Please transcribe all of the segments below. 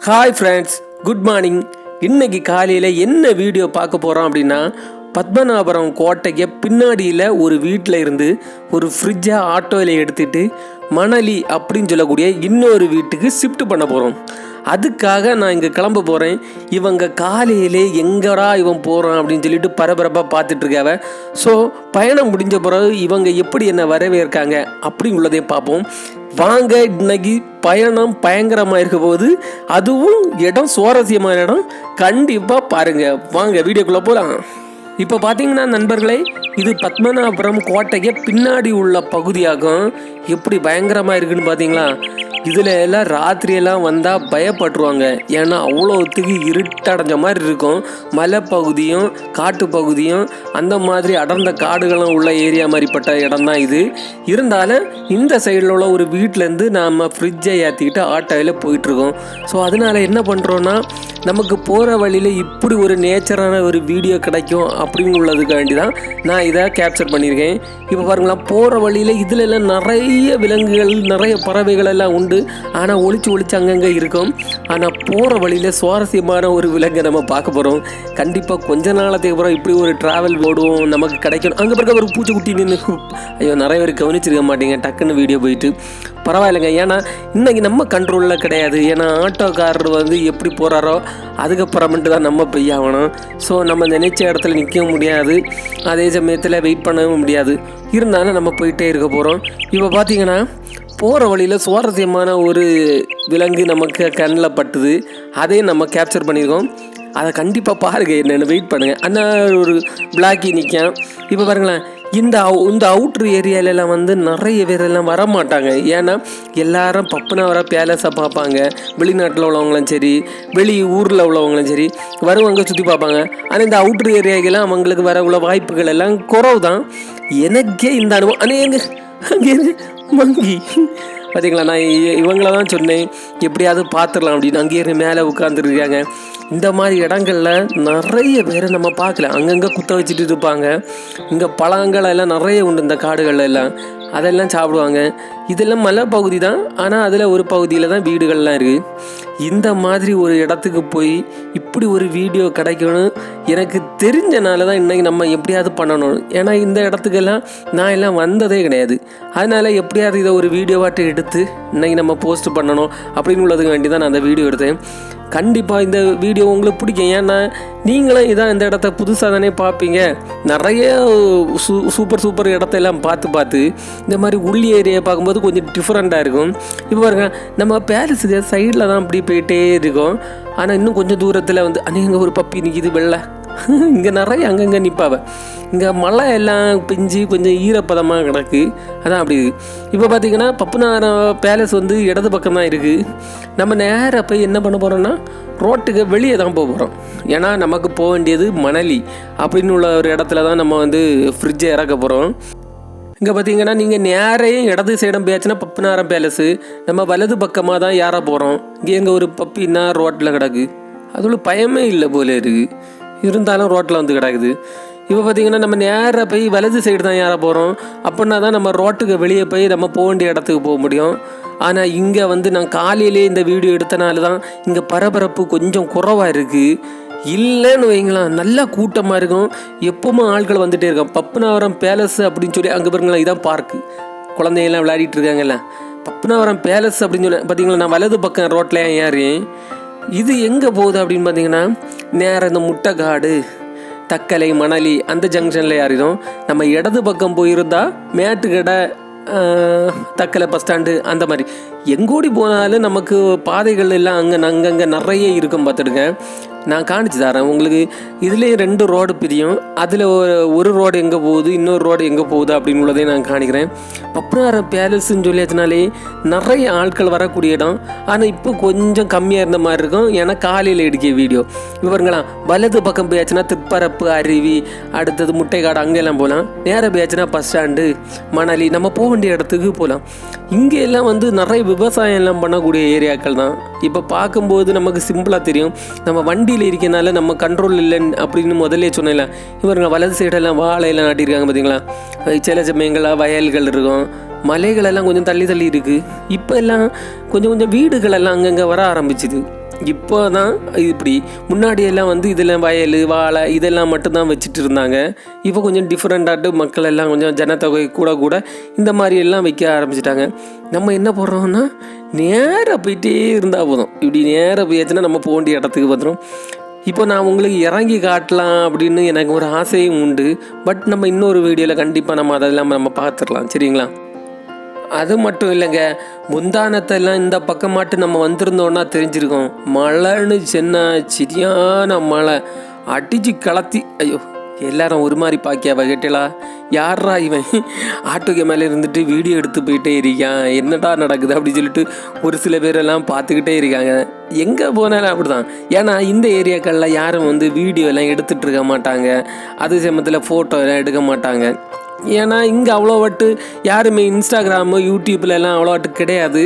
Hi friends good morning இன்னைக்கு காலையில் என்ன வீடியோ பார்க்க போகிறோம் அப்படின்னா பத்மநாபுரம் கோட்டைக்கு பின்னாடியில் ஒரு வீட்டில் இருந்து ஒரு ஃப்ரிட்ஜை ஆட்டோவில் எடுத்துகிட்டு மணலி அப்படின்னு சொல்லக்கூடிய இன்னொரு வீட்டுக்கு ஷிஃப்ட் பண்ண போகிறோம் அதுக்காக நான் இங்கே கிளம்ப போகிறேன் இவங்க காலையிலே எங்கடா இவன் போகிறான் அப்படின்னு சொல்லிட்டு பரபரப்பாக பார்த்துட்ருக்காவ ஸோ பயணம் முடிஞ்ச பிறகு இவங்க எப்படி என்னை வரவேற்காங்க அப்படிங்குள்ளதையும் பார்ப்போம். வாங்க இன்னைக்கு பயணம் பயங்கரமாக இருக்க போது அதுவும் இடம் சுவாரஸ்யமான இடம். கண்டிப்பாக பாருங்க. வாங்க வீடியோக்குள்ளே போகலாம் இப்போ பார்த்தீங்கன்னா நண்பர்களே இது பத்மநாபுரம் கோட்டைக்கு பின்னாடி உள்ள பகுதியாகும். எப்படி பயங்கரமாக இருக்குன்னு பார்த்தீங்களா இதில் எல்லாம் ராத்திரியெல்லாம் வந்தால் பயப்பட்டுருவாங்க. ஏன்னா அவ்வளோத்துக்கு இருட்டடைஞ்ச மாதிரி இருக்கும். மலைப்பகுதியும் காட்டு பகுதியும் அந்த மாதிரி அடர்ந்த காடுகளும் உள்ள ஏரியா மாதிரிப்பட்ட இடம் தான் இது. இருந்தாலும் இந்த சைடில் உள்ள ஒரு வீட்டிலேருந்து நாம் ஃப்ரிட்ஜை ஏற்றிக்கிட்டு ஆட்டோவில் போயிட்டுருக்கோம். ஸோ அதனால் என்ன பண்ணுறோன்னா நமக்கு போகிற வழியில் இப்படி ஒரு நேச்சரான ஒரு வீடியோ கிடைக்கும் அப்படின்னு உள்ளதுக்காண்டி தான் நான் இதை கேப்சர் பண்ணியிருக்கேன். இப்போ பாருங்களேன் போகிற வழியில் இதில் எல்லாம் நிறைய பெரிய விலங்குகள் நிறைய பறவைகள் எல்லாம் உண்டு. ஆனால் ஒளிச்சு ஒளிச்சு அங்கங்கே இருக்கும். ஆனால் போகிற வழியில் சுவாரஸ்யமான ஒரு விலங்கை நம்ம பார்க்க போகிறோம் கண்டிப்பாக கொஞ்ச நாளத்துக்கு அப்புறம் இப்படி ஒரு ட்ராவல் ஓடுவோம் நமக்கு கிடைக்கணும். அங்கே பிறகு ஒரு பூச்சிக்குட்டி நின்று ஐயோ நிறைய பேர் கவனிச்சிருக்க மாட்டீங்க. டக்குன்னு வீடியோ போயிட்டு. பரவாயில்லைங்க. ஏன்னா இன்றைக்கி நம்ம கண்ட்ரோலில் கிடையாது. ஏன்னா ஆட்டோக்காரர் வந்து எப்படி போகிறாரோ அதுக்கப்புறமேட்டு தான் நம்ம பெய்ய ஆகணும். ஸோ நம்ம நினைச்ச இடத்துல நிற்கவும் முடியாது. அதே சமயத்தில் வெயிட் பண்ணவும் முடியாது. இருந்தாலும் நம்ம போயிட்டே இருக்க போகிறோம் இப்போ பார்த்தீங்கன்னா போகிற வழியில் சுவாரஸ்யமான ஒரு விலங்கு நமக்கு கண்ணில் பட்டுது. அதையும் நம்ம கேப்சர் பண்ணியிருக்கோம். அதை கண்டிப்பாக பாருங்க என்னென்னு வெயிட் பண்ணுங்கள் அந்த ஒரு பிளாக்கி நிற்கும் இப்போ பாருங்களேன் இந்த அவு- இந்த அவுட்ரு ஏரியாலெலாம் வந்து நிறைய பேர் எல்லாம் வர மாட்டாங்க ஏன்னா எல்லாரும் பப்புனாவரா பேலஸை பார்ப்பாங்க. வெளிநாட்டில் உள்ளவங்களும் சரி வெளி ஊரில் உள்ளவங்களும் சரி வருவாங்க சுற்றி பார்ப்பாங்க. ஆனால் இந்த அவுட்ரு ஏரியாக்கெல்லாம் அவங்களுக்கு வர உள்ள வாய்ப்புகள் எல்லாம் குறவு தான் எனக்கே இந்த அனுபவம். அண்ணே எங்க? அங்கே மங்கி. பார்த்தீங்களா நான் இவங்கள தான் சொன்னேன். எப்படியாவது பார்த்துடலாம் அப்படின்னு. அங்கேயே இருந்து மேலே உட்காந்துருக்காங்க இந்த மாதிரி இடங்கள்ல நிறைய பேரை நம்ம பார்க்கல. அங்கங்கே குத்த வச்சுட்டு இருப்பாங்க. இங்கே பழங்கள் எல்லாம் நிறைய உண்டு இந்த காடுகள் எல்லாம். அதெல்லாம் சாப்பிடுவாங்க. இதெல்லாம் மலை பகுதி தான். ஆனால் அதில் ஒரு பகுதியில் தான் வீடுகள்லாம் இருக்குது இந்த மாதிரி ஒரு இடத்துக்கு போய் இப்படி ஒரு வீடியோ கிடைக்கணும். எனக்கு தெரிஞ்சனால தான் இன்றைக்கி நம்ம எப்படியாவது பண்ணணும். ஏன்னா இந்த இடத்துக்கெல்லாம் நான் எல்லாம் வந்ததே கிடையாது. அதனால் எப்படியாவது இதை ஒரு வீடியோவாட்டு எடுத்து இன்றைக்கி நம்ம போஸ்ட் பண்ணணும் அப்படின்னு உள்ளதுக்கு வேண்டி தான் நான் அந்த வீடியோ எடுத்தேன். கண்டிப்பாக இந்த வீடியோ உங்களுக்கு பிடிக்கும். ஏன்னா நீங்களும் இதான் இந்த இடத்த புதுசாக தானே பார்ப்பீங்க. நிறைய சூ சூப்பர் சூப்பர் இடத்தெல்லாம் பார்த்து பார்த்து இந்த மாதிரி உள்ளி ஏரியா பார்க்கும்போது கொஞ்சம் டிஃப்ரெண்ட்டாக இருக்கும். இப்போ பாருங்க நம்ம பேலஸுக்கு சைடில் தான் அப்படி போயிட்டே இருக்கோம். ஆனால் இன்னும் கொஞ்சம் தூரத்தில் வந்து அநேக ஒரு பப்பி நிற்கிது வெள்ளை. இங்கே நிறைய அங்கங்கே நிற்பாவ இங்கே மழை எல்லாம் பிஞ்சு கொஞ்சம் ஈரப்பதமாக கிடக்கு. அதான் அப்படி இப்போ பார்த்தீங்கன்னா பப்புனாரம் பேலஸ் வந்து இடது பக்கம் தான் இருக்குது நம்ம நேராக போய் என்ன பண்ண போகிறோம்னா ரோட்டுக்கு வெளியே தான் போக போகிறோம் ஏன்னா நமக்கு போக வேண்டியது மணலி. அப்படின்னு உள்ள ஒரு இடத்துல தான் நம்ம வந்து ஃப்ரிட்ஜை இறக்க போகிறோம் இங்கே பார்த்தீங்கன்னா நீங்கள் நேரையும் இடது சைடம் போயாச்சுன்னா பப்புனாரம் பேலஸு நம்ம வலது பக்கமாக தான் ஏற போகிறோம் இங்கே எங்கே ஒரு பப்பின்னா ரோட்டில் கிடக்கு. அதோட பயமே இல்லை போல இருக்குது இருந்தாலும் ரோட்டில் வந்து கிடக்குது. இப்போ பார்த்தீங்கன்னா நம்ம நேராக போய் வலது சைடு தான் ஏற போகிறோம் அப்படின்னா தான் நம்ம ரோட்டுக்கு வெளியே போய் நம்ம போக வேண்டிய இடத்துக்கு போக முடியும். ஆனால் இங்கே வந்து நான் காலையிலே இந்த வீடியோ எடுத்தனால தான் இங்கே பரபரப்பு கொஞ்சம் குறைவாக இருக்குது இல்லைன்னு வைங்களேன். நல்லா கூட்டமாக இருக்கும் எப்பவுமே ஆட்கள் வந்துட்டே இருக்கும். பப்புனாவரம் பேலஸ் அப்படின்னு சொல்லி அங்கே பாருங்களேன் இதான் பார்க்கு குழந்தைங்கள்லாம் விளையாடிட்டு இருக்காங்கல்ல. பப்புனாவரம் பேலஸ் அப்படின்னு சொல்லி பார்த்தீங்களா நான் வலது பக்கம் ரோட்டில் ஏறேன் இது எங்கே போகுது அப்படின்னு பார்த்தீங்கன்னா நேராக இந்த முட்டைக்காடு தக்கலை மணலி அந்த ஜங்ஷனில் ஏறிடும். நம்ம இடது பக்கம் போயிருந்தா மேட்டுக்கடை தக்கலை பஸ் ஸ்டாண்டு அந்த மாதிரி. எங்கோடி போனாலும் நமக்கு பாதைகள் எல்லாம் அங்கே அங்கங்கே நிறைய இருக்கும் பார்த்துடுங்க. நான் காணிச்சு தரேன். உங்களுக்கு இதுலேயே ரெண்டு ரோடு பிரியும். அதில் ஒரு ஒரு ரோடு எங்கே போகுது இன்னொரு ரோடு எங்கே போகுது அப்படின்னு உள்ளதையும் நான் காணிக்கிறேன். பப்னாரம் பேலஸ்ன்னு சொல்லியாச்சுனாலே நிறைய ஆட்கள் வரக்கூடிய இடம். ஆனால் இப்போ கொஞ்சம் கம்மியாக இருந்த மாதிரி இருக்கும். ஏன்னா காலையில் எடுக்கிய வீடியோ. இவருங்களா வலது பக்கம் போயாச்சுன்னா திருப்பரப்பு அருவி அடுத்தது முட்டைக்காடு அங்கெல்லாம் போகலாம் நேராக போயாச்சுன்னா பஸ் ஸ்டாண்டு மணலி நம்ம போக வேண்டிய இடத்துக்கு போகலாம் இங்கே எல்லாம் வந்து நிறைய விவசாயம் எல்லாம் பண்ணக்கூடிய ஏரியாக்கள் தான். இப்போ பார்க்கும்போது நமக்கு சிம்பிளாக தெரியும். நம்ம வண்டி வண்டியில் இருக்கனால நம்ம கண்ட்ரோல் இல்லைன்னு அப்படின்னு முதல்ல சொன்னேன்ல. இவருங்க வலது சைடெல்லாம் வாழையெல்லாம் நாட்டியிருக்காங்க பார்த்தீங்களா? சில சமயங்களாக வயல்கள் இருக்கும். மலைகள் எல்லாம் கொஞ்சம் தள்ளி தள்ளி இருக்குது இப்போ எல்லாம் கொஞ்சம் கொஞ்சம் வீடுகளெல்லாம் அங்கங்கே வர ஆரம்பிச்சுது. இப்போ தான் இப்படி முன்னாடியெல்லாம் வந்து இதெல்லாம் வயல் வாழை இதெல்லாம் மட்டும்தான் வச்சுட்டு இருந்தாங்க. இப்போ கொஞ்சம் டிஃப்ரெண்ட்டாட்டு மக்கள் எல்லாம் கொஞ்சம் ஜனத்தொகை கூட கூட இந்த மாதிரி எல்லாம் வைக்க ஆரம்பிச்சிட்டாங்க. நம்ம என்ன போடுறோம்னா நேராக போயிட்டே இருந்தால் போதும். இப்படி நேராக போயாச்சுன்னா நம்ம போக வேண்டிய இடத்துக்கு வந்துடும் இப்போ நான் உங்களுக்கு இறங்கி காட்டலாம் அப்படின்னு எனக்கு ஒரு ஆசையும் உண்டு. பட் நம்ம இன்னொரு வீடியோவில் கண்டிப்பாக நம்ம அதெல்லாம் நம்ம பார்த்துடலாம். சரிங்களா? அது மட்டும் இல்லைங்க முந்தானத்தெல்லாம் இந்த பக்கமாட்டு நம்ம வந்திருந்தோன்னா தெரிஞ்சிருக்கோம். மழைன்னு சின்ன சரியான மழை. அடிச்சு கலத்தி ஐயோ எல்லாரும் ஒரு மாதிரி பாக்கியாவ கேட்டலா யாரா இவன்? ஆட்டோக்கு மேலே இருந்துட்டு வீடியோ எடுத்து போயிட்டே இருக்கான். என்னடா நடக்குது அப்படின்னு சொல்லிட்டு ஒரு சில பேரெல்லாம் பார்த்துக்கிட்டே இருக்காங்க. எங்கே போனாலும் அப்படிதான். ஏன்னா இந்த ஏரியாக்களில் யாரும் வந்து வீடியோ எல்லாம் இருக்க மாட்டாங்க. அது சமயத்தில் ஃபோட்டோ எல்லாம் எடுக்க மாட்டாங்க. ஏன்னா இங்கே அவ்வளோ வாட்டு யாருமே இன்ஸ்டாகிராமு யூடியூப்ல எல்லாம் அவ்வளோவாட்டு கிடையாது.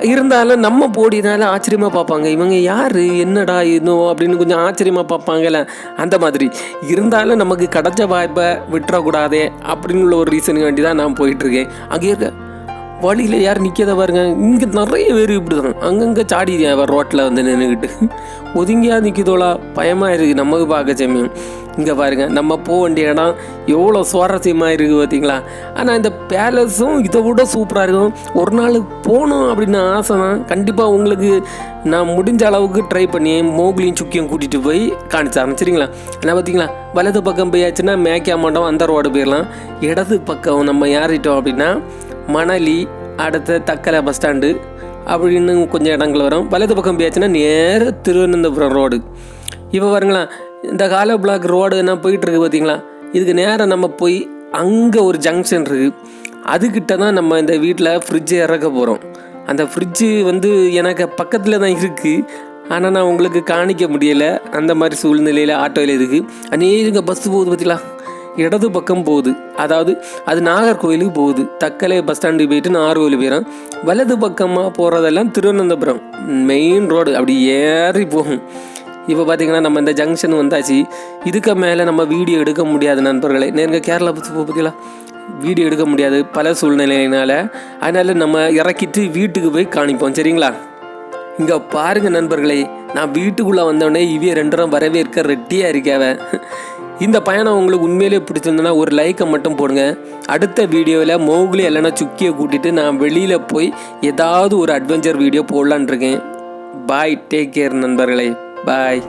இருந்தாலும் நம்ம போடினால ஆச்சரியமாக பார்ப்பாங்க. இவங்க யார்? என்னடா இன்னும் அப்படின்னு கொஞ்சம் ஆச்சரியமாக பார்ப்பாங்கல்ல. அந்த மாதிரி. இருந்தாலும் நமக்கு கிடைச்ச வாய்ப்பை விட்டுறக்கூடாதே அப்படின்னு உள்ள ஒரு ரீசனுக்கு வேண்டி தான் நான் போயிட்டுருக்கேன். அங்கே இருக்க வழியில் யார் நிற்கிறத பாருங்க. இங்கே நிறைய பேர் இப்படி தான் அங்கங்கே சாடி ரோட்டில் வந்து நின்றுக்கிட்டு ஒதுங்கியா நிற்கிதோளா பயமாக இருக்குது நமக்கு பார்க்க சமயம் இங்கே பாருங்க நம்ம போக வேண்டிய இடம் எவ்வளோ சுவாரஸ்யமாக இருக்குது பார்த்தீங்களா ஆனால் இந்த பேலஸும் இதை விட சூப்பராக இருக்கும். ஒரு நாள் போகணும் அப்படின்னு ஆசை தான் கண்டிப்பாக உங்களுக்கு நான் முடிஞ்ச அளவுக்கு ட்ரை பண்ணி மோக்லியும் சுக்கியும் கூட்டிகிட்டு போய் காணிச்சாரன் சரிங்களா? ஆனால் பார்த்தீங்களா வலது பக்கம் போயாச்சுன்னா மேக்கா மாட்டோம் அந்த ரோடு போயிடலாம் இடது பக்கம் நம்ம ஏறிட்டோம் அப்படின்னா மணலி அடுத்த தக்கலை பஸ் ஸ்டாண்டு அப்படின்னு கொஞ்சம் இடங்கள் வரும். வலது பக்கம் போயாச்சுன்னா நேர திருவனந்தபுரம் ரோடு இப்போ பாருங்களேன் இந்த காலோ பிளாக் ரோடு என்ன போயிட்டுருக்கு பார்த்தீங்களா? இதுக்கு நேராக நம்ம போய் அங்கே ஒரு ஜங்ஷன் இருக்குது அதுக்கிட்ட தான் நம்ம இந்த வீட்டில் ஃப்ரிட்ஜை இறக்க போகிறோம் அந்த ஃப்ரிட்ஜு வந்து எனக்கு பக்கத்தில் தான் இருக்குது ஆனால் நான் உங்களுக்கு காணிக்க முடியலை. அந்த மாதிரி சூழ்நிலையில் ஆட்டோவில் இருக்குது அநேக பஸ் போகுது பார்த்தீங்களா? இடது பக்கம் போகுது. அதாவது அது நாகர்கோவிலுக்கு போகுது. தக்கலை பஸ் ஸ்டாண்டுக்கு போயிட்டு நாகர்கோயில் போயிடும் வலது பக்கமாக போகிறதெல்லாம் திருவனந்தபுரம் மெயின் ரோடு அப்படி ஏறி போகும். இப்போ பார்த்தீங்கன்னா நம்ம இந்த ஜங்ஷன் வந்தாச்சு. இதுக்கு மேலே நம்ம வீடியோ எடுக்க முடியாது நண்பர்களே. நேருங்க கேரளா பற்றி பார்த்தீங்களா வீடியோ எடுக்க முடியாது பல சூழ்நிலையினால். அதனால் நம்ம இறக்கிட்டு வீட்டுக்கு போய் காணிப்போம். சரிங்களா? இங்கே பாருங்க நண்பர்களே நான் வீட்டுக்குள்ளே வந்தோடனே இவிய ரெண்டரும் வரவேற்க ரெட்டியாக இருக்காவ இந்த பயணம் உங்களுக்கு உண்மையிலேயே பிடிச்சிருந்ததுன்னா ஒரு லைக்கை மட்டும் போடுங்க. அடுத்த வீடியோவில் மோகுலி இல்லைன்னா சுக்கியை கூட்டிட்டு நான் வெளியில் போய் ஏதாவது ஒரு அட்வென்ச்சர் வீடியோ போடலான் இருக்கேன். பாய் டேக் கேர் நண்பர்களே. பாய்